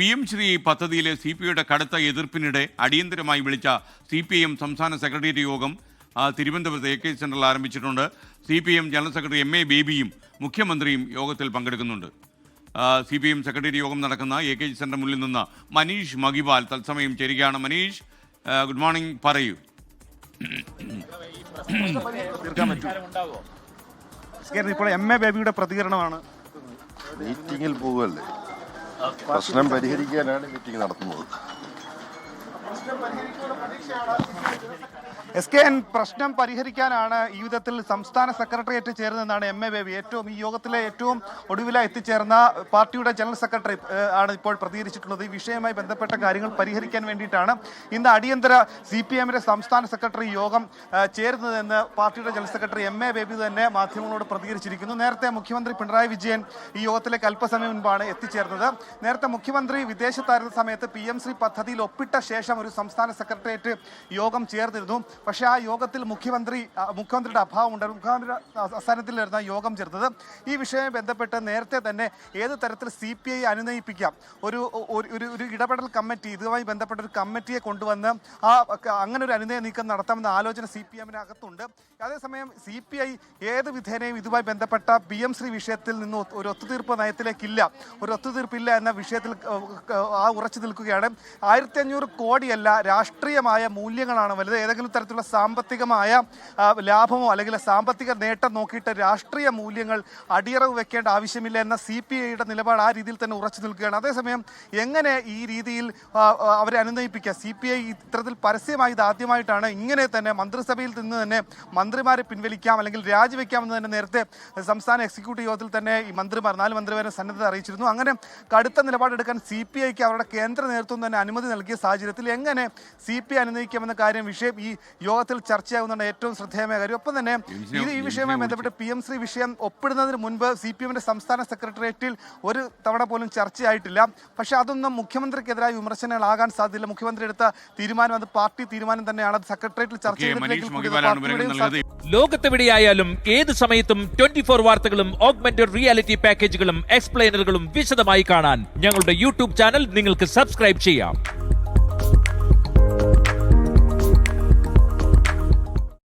P M Shri പദ്ധതിയിലെ C P ഐയുടെ കടുത്ത എതിർപ്പിനിടെ അടിയന്തരമായി വിളിച്ച സി പി ഐ എം സംസ്ഥാന സെക്രട്ടേറിയറ്റ് യോഗം തിരുവനന്തപുരത്ത് എ കെ സെൻട്രൽ ആരംഭിച്ചിട്ടുണ്ട്. C P M general secretary M A ബേബിയും മുഖ്യമന്ത്രിയും യോഗത്തിൽ പങ്കെടുക്കുന്നുണ്ട്. സി പി എം സെക്രട്ടേറിയറ്റ് യോഗം നടക്കുന്ന എ കെ ജി സെന്റർ മുന്നിൽ നിന്ന് മനീഷ് മഹിബാൽ തത്സമയം ചേരുകയാണ്. മനീഷ് ഗുഡ് മോർണിംഗ് പറയൂ. ഇപ്പോൾ എം എ ബേബിയുടെ പ്രതികരണമാണ്. മീറ്റിങ്ങിൽ പോവുകയല്ലേ? പ്രശ്നം പരിഹരിക്കാനാണ് മീറ്റിംഗ് നടത്തുന്നത്. എസ് കെ എൻ പ്രശ്നം പരിഹരിക്കാനാണ് ഈ വിധത്തിൽ സംസ്ഥാന സെക്രട്ടേറിയറ്റ് ചേർന്നതെന്നാണ് എം എ ബേബി. ഏറ്റവും ഈ യോഗത്തിലെ ഏറ്റവും ഒടുവിലായി എത്തിച്ചേർന്ന പാർട്ടിയുടെ ജനറൽ സെക്രട്ടറി ആണ് ഇപ്പോൾ പ്രതികരിച്ചിട്ടുള്ളത്. ഈ വിഷയവുമായി ബന്ധപ്പെട്ട കാര്യങ്ങൾ പരിഹരിക്കാൻ വേണ്ടിയിട്ടാണ് ഇന്ന് അടിയന്തര സി പി എമ്മിന്റെ സംസ്ഥാന സെക്രട്ടറി യോഗം ചേരുന്നതെന്ന് പാർട്ടിയുടെ general secretary M A Baby തന്നെ മാധ്യമങ്ങളോട് പ്രതികരിച്ചിരിക്കുന്നു. നേരത്തെ മുഖ്യമന്ത്രി പിണറായി വിജയൻ ഈ യോഗത്തിലേക്ക് അല്പസമയം മുൻപാണ് എത്തിച്ചേർന്നത്. നേരത്തെ മുഖ്യമന്ത്രി വിദേശത്തായിരുന്ന സമയത്ത് പി എം ശ്രീ പദ്ധതിയിൽ ഒപ്പിട്ട ശേഷം ഒരു സംസ്ഥാന സെക്രട്ടേറിയറ്റ് യോഗം ചേർന്നിരുന്നു. പക്ഷേ ആ യോഗത്തിൽ മുഖ്യമന്ത്രി മുഖ്യമന്ത്രിയുടെ അഭാവം ഉണ്ടായിരുന്നു. മുഖ്യമന്ത്രിയുടെ അസ്ഥാനത്തിലായിരുന്നു ആ യോഗം ചേർന്നത് ഈ വിഷയവുമായി ബന്ധപ്പെട്ട് നേരത്തെ തന്നെ ഏത് തരത്തിൽ സി പി ഐ അനുനയിപ്പിക്കാം? ഒരു ഒരു- ഒരു ഇടപെടൽ കമ്മിറ്റി ഇതുമായി ബന്ധപ്പെട്ട ഒരു കമ്മിറ്റിയെ കൊണ്ടുവന്ന് ആ അങ്ങനെ ഒരു അനുനയ നീക്കം നടത്താമെന്ന ആലോചന സി പി എമ്മിനകത്തുണ്ട്. അതേസമയം സി പി ഐ ഏത് വിധേനയും ഇതുമായി ബന്ധപ്പെട്ട പി എം ശ്രീ വിഷയത്തിൽ നിന്ന് ഒരു ഒത്തുതീർപ്പ് നയത്തിലേക്കില്ല. ഒരു ഒത്തുതീർപ്പില്ല എന്ന വിഷയത്തിൽ ആ ഉറച്ചു നിൽക്കുകയാണ്. ആയിരത്തി അഞ്ഞൂറ് കോടിയല്ല രാഷ്ട്രീയമായ മൂല്യങ്ങളാണ് വലുത്. ഏതെങ്കിലും തരത്തിലുള്ള സാമ്പത്തികമായ ലാഭമോ അല്ലെങ്കിൽ സാമ്പത്തിക നേട്ടം നോക്കിയിട്ട് രാഷ്ട്രീയ മൂല്യങ്ങൾ അടിയറവ് വെക്കേണ്ട ആവശ്യമില്ല എന്ന സി പി ഐയുടെ നിലപാട് ആ രീതിയിൽ തന്നെ ഉറച്ചു നിൽക്കുകയാണ്. അതേസമയം എങ്ങനെ ഈ രീതിയിൽ അവരെ അനുനയിപ്പിക്കുക? സി പി ഐ ഇത്തരത്തിൽ പരസ്യമായി ഇത് ആദ്യമായിട്ടാണ് ഇങ്ങനെ തന്നെ മന്ത്രിസഭയിൽ നിന്ന് തന്നെ മന്ത്രിമാരെ പിൻവലിക്കാം അല്ലെങ്കിൽ രാജിവെക്കാമെന്ന് തന്നെ നേരത്തെ സംസ്ഥാന എക്സിക്യൂട്ടീവ് യോഗത്തിൽ തന്നെ ഈ മന്ത്രിമാർ നാല് മന്ത്രിമാരെ സന്നദ്ധത അറിയിച്ചിരുന്നു. അങ്ങനെ കടുത്ത നിലപാടെടുക്കാൻ സി പി ഐക്ക് അവരുടെ കേന്ദ്ര നേതൃത്വം തന്നെ അനുമതി നൽകിയ സാഹചര്യത്തിൽ എങ്ങനെ സി പി ഐ അനുനയിക്കാമെന്ന കാര്യം വിഷയം ഈ യോഗത്തിൽ ചർച്ചയാകുന്നുണ്ട് ഏറ്റവും ശ്രദ്ധേയമായ കാര്യം. ഒപ്പം തന്നെ ഇത് ഈ വിഷയവുമായി ബന്ധപ്പെട്ട് പി എം ശ്രീ വിഷയം ഒപ്പിടുന്നതിന് മുൻപ് സി പി എമ്മിന്റെ സംസ്ഥാന സെക്രട്ടേറിയറ്റിൽ ഒരു തവണ പോലും ചർച്ചയായിട്ടില്ല. പക്ഷെ അതൊന്നും മുഖ്യമന്ത്രിക്കെതിരായ വിമർശനങ്ങളാകാൻ സാധ്യതയില്ല. മുഖ്യമന്ത്രി എടുത്ത തീരുമാനം അത് പാർട്ടി തീരുമാനം തന്നെയാണ്. അത് സെക്രട്ടേറിയറ്റിൽ ചർച്ച ചെയ്തിട്ടില്ലെങ്കിൽ ലോകത്തെവിടെയായാലും ഏത് സമയത്തും ട്വന്റി ഫോർ വാർത്തകളും ഓഗ്മെന്റഡ് റിയാലിറ്റി പാക്കേജുകളും എക്സ്പ്ലെയിനറുകളും വിശദമായി കാണാൻ ഞങ്ങളുടെ യൂട്യൂബ് ചാനൽ നിങ്ങൾക്ക് സബ്സ്ക്രൈബ് ചെയ്യാം.